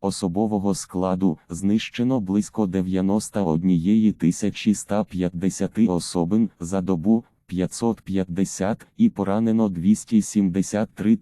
Особового складу знищено близько 91 150 особин за добу 550 і поранено 273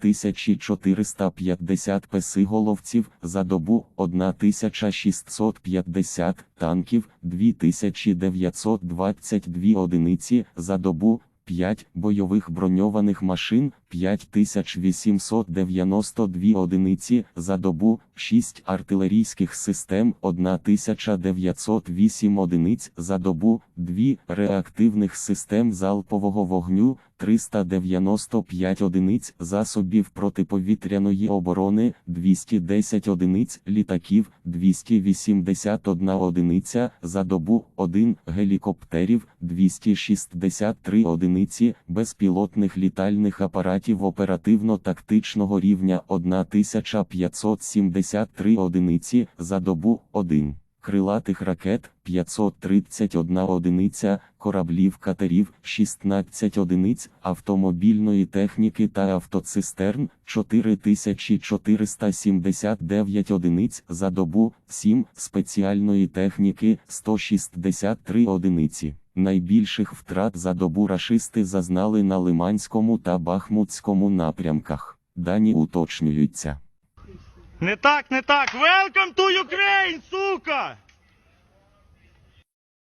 450 песиголовців за добу 1650 танків 2922 одиниці за добу 5 бойових броньованих машин 5892 одиниці за добу, 6 артилерійських систем 1908 одиниць за добу, 2 реактивних систем залпового вогню 395 одиниць засобів протиповітряної оборони 210 одиниць літаків 281 одиниця за добу, 1 гелікоптерів 263 одиниці безпілотних літальних апаратів оперативно-тактичного рівня 1573 одиниці за добу 1. Крилатих ракет 531 одиниця, кораблів катерів 16 одиниць, автомобільної техніки та автоцистерн 4479 одиниць за добу, 7 спеціальної техніки 163 одиниці. Найбільших втрат за добу рашисти зазнали на Лиманському та Бахмутському напрямках. Дані уточнюються. Не так, не так. Welcome to Ukraine, Luca